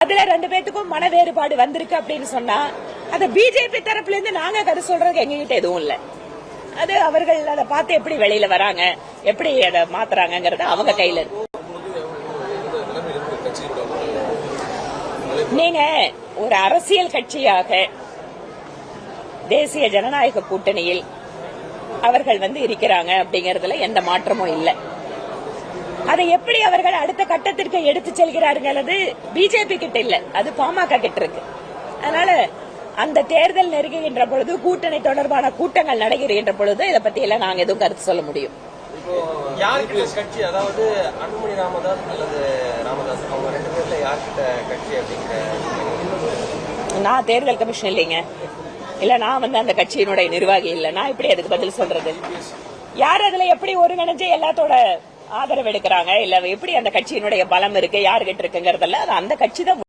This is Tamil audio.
அதுல ரெண்டு பேத்துக்கும் மன வேறுபாடு வந்திருக்கு அப்படின்னு சொன்னா அது பிஜேபி தரப்புல இருந்து நாங்க கருத்து சொல்றதுக்கு எங்ககிட்ட எதுவும் இல்ல. அது அவர்கள் அதை பார்த்து எப்படி வெளியில வராங்க எப்படி அதை மாத்துறாங்கிறது அவங்க கையில இருக்கு. நீங்க ஒரு அரசியல் கட்சியாக தேசிய ஜனநாயக கூட்டணியில் அவர்கள் வந்து இருக்கிறாங்க அப்படிங்கறதுல எந்த மாற்றமும் இல்லை. அதை எப்படி அவர்கள் அடுத்த கட்டத்திற்கு எடுத்து செல்கிறார்கள் பிஜேபி கிட்ட இல்ல. அது பாமக கிட்ட இருக்கு. அதனால அந்த தேர்தல் நெருங்குகின்ற பொழுது கூட்டணி தொடர்பான கூட்டங்கள் நடைபெறுகின்ற பொழுது இதை பத்தி எல்லாம் நாங்க எதுவும் கருத்து சொல்ல முடியும். யாருக்கிட்ட கட்சி அதாவது அன்புமணி ராமதாஸ் அல்லது ராமதாஸ் அவங்க ரெண்டு பேர்ல யார்கிட்ட கட்சி அப்படிங்கிற நான் தேர்தல் கமிஷன் இல்லைங்க. இல்ல நான் வந்து அந்த கட்சியினுடைய நிர்வாகி இல்ல. நான் எப்படி அதுக்கு பதில் சொல்றது யார் அதுல எப்படி ஒருங்கிணைஞ்சு எல்லாத்தோட ஆதரவு எடுக்கிறாங்க? இல்ல எப்படி அந்த கட்சியினுடைய பலம் இருக்கு? யாருகிட்ட இருக்குங்கறதெல்லாம் அது அந்த கட்சி தான்